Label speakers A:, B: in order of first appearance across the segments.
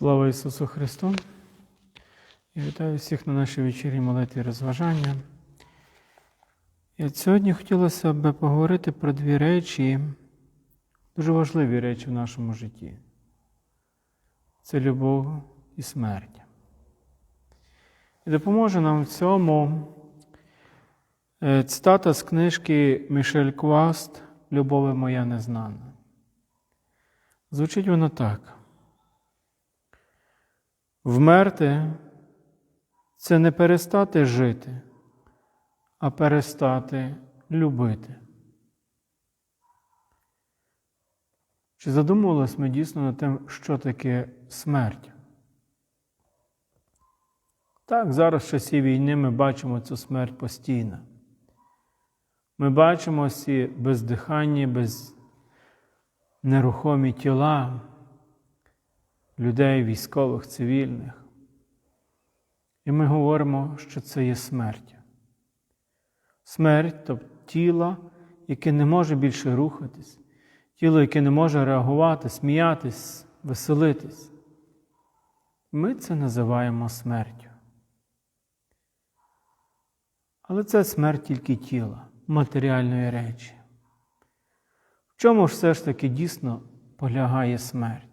A: Слава Ісусу Христу! Я вітаю всіх на нашій вечірній молитві розважання. І от сьогодні хотілося б поговорити про дві речі, дуже важливі речі в нашому житті. Це любов і смерть. І допоможе нам в цьому е, цитата з книжки Мішель Кваст Любове моя незнана. Звучить воно так. Вмерти це не перестати жити, а перестати любити. Чи задумувалися ми дійсно над тим, що таке смерть? Так, зараз в часі війни ми бачимо цю смерть постійно. Ми бачимо ці бездиханні, без нерухомі тіла людей, військових, цивільних. І ми говоримо, що це є смерть. Смерть тобто тіло, яке не може більше рухатись, тіло, яке не може реагувати, сміятись, веселитись. Ми це називаємо смертю. Але це смерть тільки тіла, матеріальної речі. В чому ж все ж таки дійсно полягає смерть?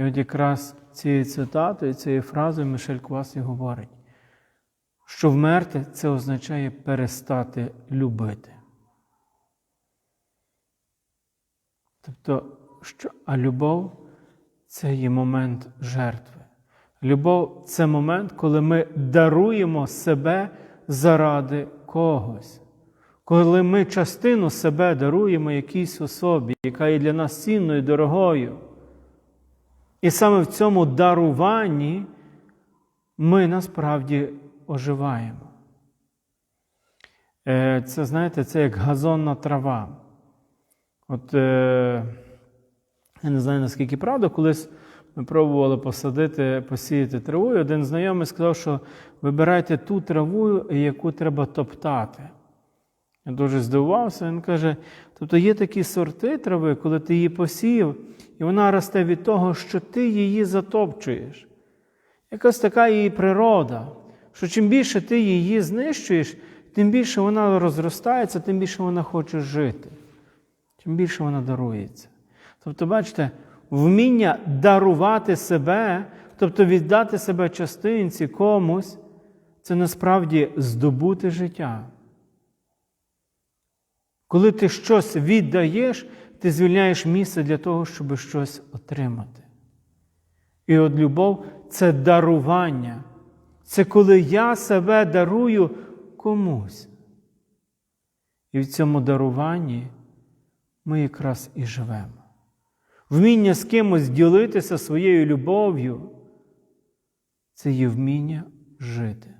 A: І от якраз цією цитатою, цією фразою Мишель Квас і говорить, що вмерти це означає перестати любити. Тобто, що, а любов це є момент жертви. Любов це момент, коли ми даруємо себе заради когось. Коли ми частину себе даруємо якійсь особі, яка є для нас цінною, дорогою. І саме в цьому даруванні ми насправді оживаємо. Е, це, знаєте, це як газонна трава. От е, я не знаю, наскільки правда, колись ми пробували посадити, посіяти траву, і один знайомий сказав, що вибирайте ту траву, яку треба топтати. Я дуже здивувався, він каже: тобто є такі сорти трави, коли ти її посіяв, і вона росте від того, що ти її затопчуєш. Якась така її природа, що чим більше ти її знищуєш, тим більше вона розростається, тим більше вона хоче жити, тим більше вона дарується. Тобто, бачите, вміння дарувати себе, тобто віддати себе частинці комусь, це насправді здобути життя. Коли ти щось віддаєш, ти звільняєш місце для того, щоб щось отримати. І от любов це дарування. Це коли я себе дарую комусь. І в цьому даруванні ми якраз і живемо. Вміння з кимось ділитися своєю любов'ю це є вміння жити.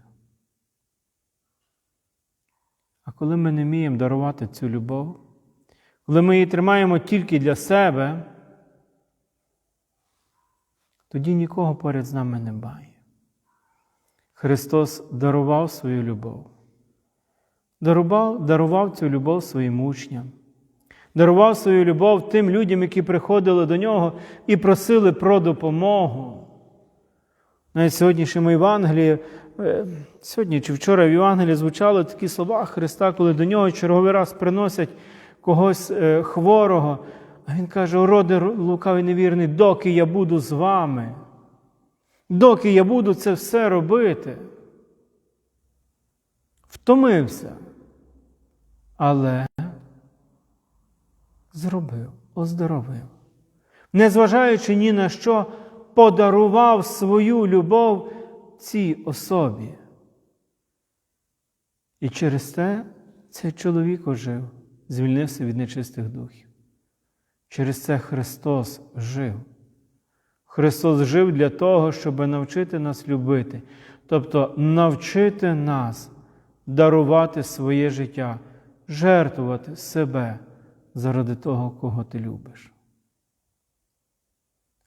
A: А коли ми не вміємо дарувати цю любов, коли ми її тримаємо тільки для себе, тоді нікого поряд з нами немає. Христос дарував свою любов, дарував, дарував цю любов своїм учням, дарував свою любов тим людям, які приходили до нього і просили про допомогу. Навіть в сьогоднішньому Євангелії, е, сьогодні чи вчора в Євангелії звучали такі слова Христа, коли до нього черговий раз приносять когось е, хворого. А Він каже: Ороди лукавий невірний, доки я буду з вами, доки я буду це все робити. Втомився, але зробив, оздоровив. Незважаючи ні на що, подарував свою любов цій особі. І через це цей чоловік ожив, звільнився від нечистих духів. Через це Христос жив. Христос жив для того, щоб навчити нас любити, тобто навчити нас дарувати своє життя, жертвувати себе заради того, кого ти любиш.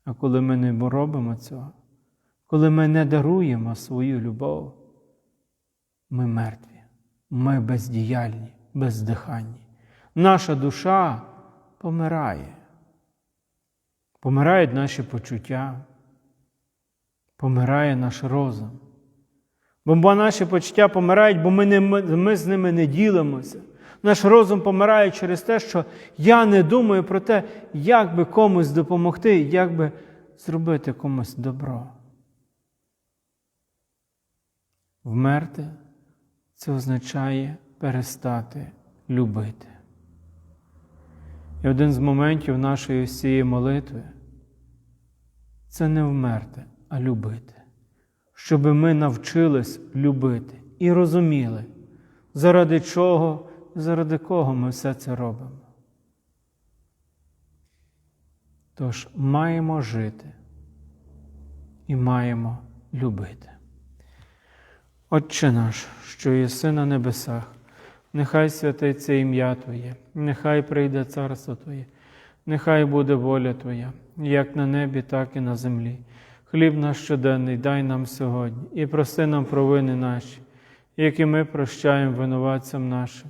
A: А коли ми не робимо цього, коли ми не даруємо свою любов, ми мертві, ми бездіяльні, бездиханні. Наша душа помирає. помирають наші почуття, помирає наш розум. Бо наші почуття помирають, бо ми, не, ми з ними не ділимося. Наш розум помирає через те, що я не думаю про те, як би комусь допомогти, як би зробити комусь добро. Вмерти це означає перестати любити. І один з моментів нашої всієї молитви це не вмерти, а любити. Щоб ми навчились любити і розуміли, заради чого, заради кого ми все це робимо. Тож маємо жити і маємо любити. Отче наш, що єси на небесах, нехай святиться ім'я Твоє, нехай прийде царство Твоє, нехай буде воля Твоя, як на небі, так і на землі. Хліб наш щоденний дай нам сьогодні і прости нам провини наші, які ми прощаємо винуватцям нашим,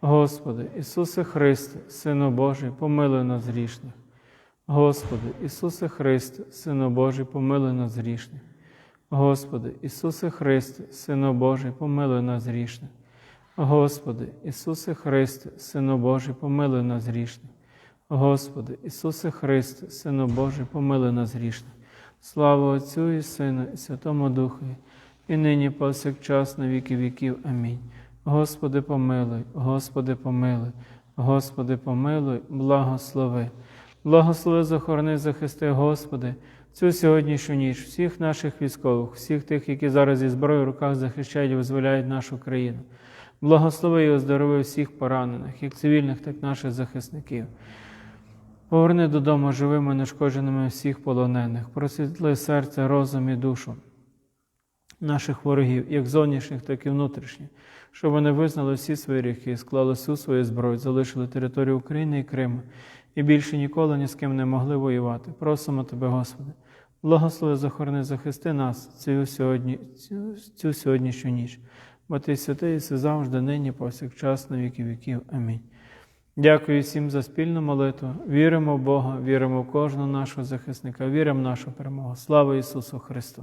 A: Господи, Ісусе Христе, Сину Божий, помилуй нас грішних. Господи, Ісусе Христе, Сину Божий, помилуй нас грішних. Господи, Ісусе Христе, Сину Божий, помилуй нас грішних. Господи, Ісусе Христе, Сину Божий, помилуй нас грішних. Господи, Ісусе Христе, Сину Божий, помилуй нас грішних. Слава Отцю і Сину, і Святому Духові, і нині повсякчас на віки віків. Амінь. Господи, помилуй, Господи, помилуй, Господи, помилуй, благослови. Благослови, захорони, захисти, Господи, цю сьогоднішню ніч, всіх наших військових, всіх тих, які зараз зі зброєю в руках захищають і визволяють нашу країну. Благослови і оздорови всіх поранених, як цивільних, так і наших захисників. Поверни додому живими, нешкодженими всіх полонених, просвітли серце, розум і душу наших ворогів, як зовнішніх, так і внутрішніх, щоб вони визнали всі свої гріхи, склали всю свою зброю, залишили територію України і Криму і більше ніколи ні з ким не могли воювати. Просимо Тебе, Господи, благослови, захорони, захисти нас цю, сьогодні, цю, цю сьогоднішню ніч, бо Ти святий і завжди, нині, повсякчас, на віки віків. Амінь. Дякую всім за спільну молитву. Віримо в Бога, віримо в кожного нашого захисника, віримо в нашу перемогу. Слава Ісусу Христу!